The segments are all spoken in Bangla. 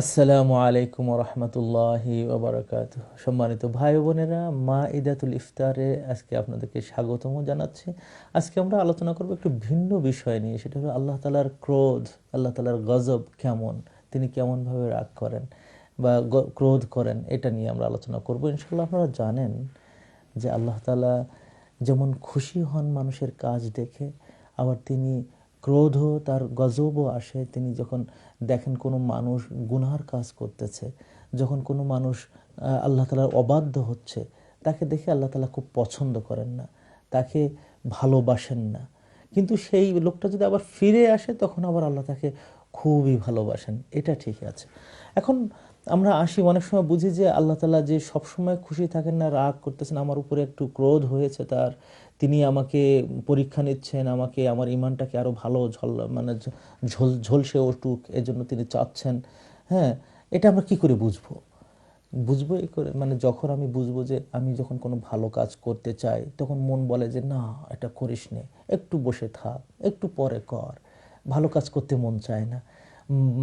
আসসালামু আলাইকুম রহমতুল্লাহি ওবরাকাত সম্মানিত ভাই বোনেরা মা ইদাতুল ইফতারে আজকে আপনাদেরকে স্বাগতম জানাচ্ছি। আজকে আমরা আলোচনা করব একটু ভিন্ন বিষয় নিয়ে, সেটা হলো আল্লাহ তালার ক্রোধ, আল্লাহ তালার গজব কেমন, তিনি কেমনভাবে রাগ করেন। বা ক্রোধ করেন, এটা নিয়ে আমরা আলোচনা করব। ইনশাল্লাহ আপনারা জানেন যে আল্লাহ তালা যেমন খুশি হন মানুষের কাজ দেখে, আবার তিনি ক্রোধ তার গজবও আসে। তিনি যখন দেখেন কোনো মানুষ গুনহার কাজ করতেছে, যখন কোনো মানুষ আল্লাহ তালার অবাধ্য হচ্ছে, তাকে দেখে আল্লাহ তালা খুব পছন্দ করেন না, তাকে ভালোবাসেন না। কিন্তু সেই লোকটা যদি আবার ফিরে আসে, তখন আবার আল্লাহ তাকে খুবই ভালোবাসেন, এটা ঠিক আছে। এখন আমরা আসি, অনেক সময় বুঝি যে আল্লাহ তালা যে সবসময় খুশি থাকেন না, রাগ করতেছেন, আমার উপরে একটু ক্রোধ হয়েছে তার, তিনি আমাকে পরীক্ষা নিচ্ছেন, আমাকে, আমার ইমানটাকে আরও ভালো ঝল মানে ঝোল, ঝলসে উঠুক, এজন্য তিনি চাচ্ছেন। হ্যাঁ এটা আমরা কি করে বুঝব? বুঝব এই করে মানে যখন আমি বুঝব যে আমি যখন কোনো ভালো কাজ করতে চাই, তখন মন বলে যে না, এটা করিস নে একটু বসে থাক, একটু পরে কর। ভালো কাজ করতে মন চায় না।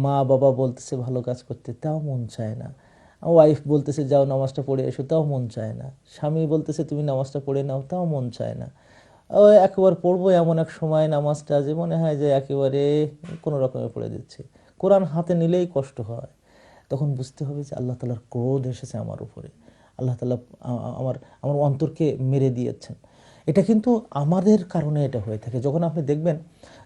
মা বাবা বলতেছে ভালো কাজ করতে, তাও মন চায় না। ওয়াইফ বলতেছে, যাও নামাজটা পড়ে এসো, তাও মন চায় না। স্বামী বলতেছে, তুমি নামাজটা পড়ে নাও, তাও মন চায় না। একবার পড়ব এমন এক সময় নামাজটা যে মনে হয় যে একেবারে কোনো রকমে পড়ে দিচ্ছে। কোরআন হাতে নিলেই কষ্ট হয়। তখন বুঝতে হবে যে আল্লাহ তালার ক্রোধ এসেছে আমার উপরে। আল্লাহ তালা আমার আমার অন্তরকে মেরে দিয়েছেন। এটা কিন্তু আমাদের কারণে এটা হয়ে থাকে। যখন আপনি দেখবেন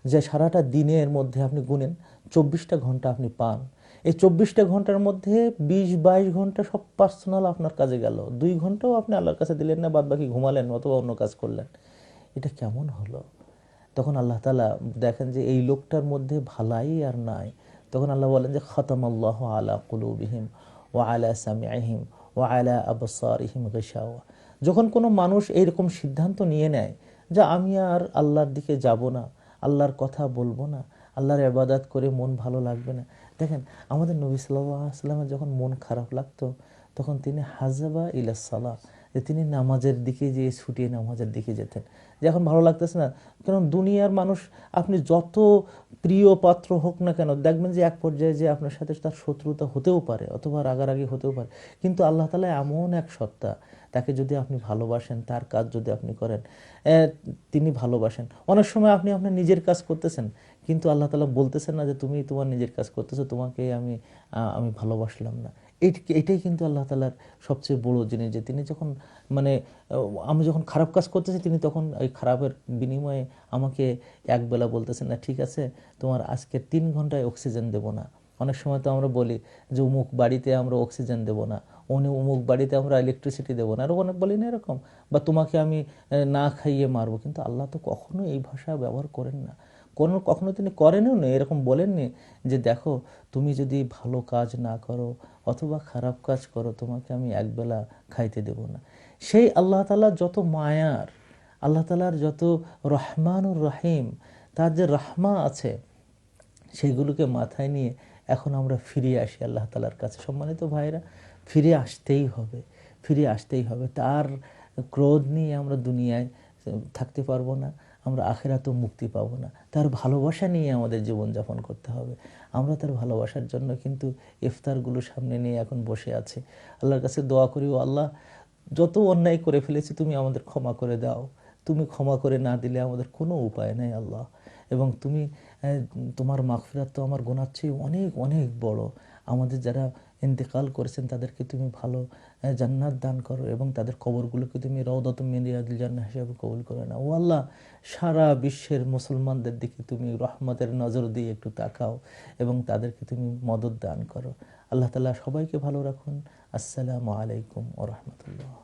যে সারাটা দিনের মধ্যে আপনি গুনেন চব্বিশটা ঘণ্টা আপনি পান। এই চব্বিশটা ঘণ্টার মধ্যে বিশ, বাইশ ঘণ্টা সব পার্সোনাল আপনার কাজে গেল। দুই ঘন্টাও আপনি আল্লাহর কাছে দিলেন না বাদ বাকি ঘুমালেন অথবা অন্য কাজ করলেন। এটা কেমন হলো? তখন আল্লাহ তালা দেখেন যে এই লোকটার মধ্যে ভালাই আর নাই। তখন আল্লাহ বলেন যে খতম আল্লাহ আলা কুলুবিহিম ও আলা সামিআহিম ও আলা আবসারিহিম গেশাওয়া। যখন কোনো মানুষ এইরকম সিদ্ধান্ত নিয়ে নেয় যে, আমি আর আল্লাহর দিকে যাব না, আল্লাহর কথা বলব না আল্লাহর ইবাদত করে মন ভালো লাগবে না। দেখেন, আমাদের নবী সাল্লামের যখন মন খারাপ লাগতো, তখন তিনি হাজাবা ইলাসালা যে তিনি নামাজের দিকে যেয়ে ছুটিয়ে নামাজের দিকে যেতেন। যে এখন ভালো লাগতেছে না, কারণ দুনিয়ার মানুষ, আপনি যত প্রিয় পাত্র হোক না কেন, দেখবেন যে এক পর্যায়ে যে আপনার সাথে তার শত্রুতা হতেও পারে, অথবা রাগারাগি হতেও পারে। কিন্তু আল্লাহ তালা এমন এক সত্তা, তাকে যদি আপনি ভালোবাসেন, তার কাজ যদি আপনি করেন তিনি ভালোবাসেন। অনেক সময় আপনি আপনার নিজের কাজ করতেছেন কিন্তু আল্লাহ তালা বলতেছেন না যে তুমি তোমার নিজের কাজ করতেছো, তোমাকে আমি আমি ভালোবাসলাম না। এটাই কিন্তু আল্লাহ তালার সবচেয়ে বড় জিনিস যে তিনি যখন মানে আমি যখন খারাপ কাজ করতেছি, তিনি তখন ওই খারাপের বিনিময়ে আমাকে একবেলা বলতেছেন না, ঠিক আছে, তোমার আজকে তিন ঘন্টায় অক্সিজেন দেব না। অনেক সময় তো আমরা বলি যে, অমুক বাড়িতে আমরা অক্সিজেন দেব না। অন্য অমুক বাড়িতে আমরা ইলেকট্রিসিটি দেবো না। আরও অনেক বলি না এরকম, বা তোমাকে আমি না খাইয়ে মারবো। কিন্তু আল্লাহ তো কখনো এই ভাষা ব্যবহার করেন না। কোনো, কখনো তিনি করেনও না, এরকম বলেননি যে দেখো, তুমি যদি ভালো কাজ না করো অথবা খারাপ কাজ করো, তোমাকে আমি একবেলা খাইতে দেব না। সেই আল্লাহ তালা যত মায়ার, আল্লাহ তালার যত রহমানুর রহিম, তার যে রাহমা আছে সেগুলোকে মাথায় নিয়ে এখন আমরা ফিরে আসি আল্লাহ তালার কাছে। সম্মানিত ভাইরা ফিরে আসতেই হবে, ফিরে আসতেই হবে। তার ক্রোধ নিয়ে আমরা দুনিয়ায় থাকতে পারব না। আমরা আখেরাতেও মুক্তি পাবো না। তার ভালোবাসা নিয়ে আমাদের জীবনযাপন করতে হবে। আমরা তার ভালোবাসার জন্য কিন্তু ইফতারগুলো সামনে নিয়ে এখন বসে আছি। আল্লাহর কাছে দোয়া করি, ও আল্লাহ, যত অন্যায় করে ফেলেছি তুমি আমাদের ক্ষমা করে দাও। তুমি ক্ষমা করে না দিলে আমাদের কোনো উপায় নেই আল্লাহ। এবং তুমি তোমার মাগফিরাত তো আমার গোনার চেয়ে অনেক অনেক বড়। আমাদের যারা ইন্তেকাল করেছেন, তাদেরকে তুমি ভালো জান্নাত দান করো এবং তাদের কবরগুলোকে তুমি রৌদত মিনিয়াদুল জান্না হিসাবে কবুল করে না ও আল্লাহ, সারা বিশ্বের মুসলমানদের দিকে তুমি রহমতের নজর দিয়ে একটু তাকাও এবং তাদেরকে তুমি মদত দান করো। আল্লাহ তালা সবাইকে ভালো রাখুন। আসসালামু আলাইকুম ও রহমতুল্লাহ।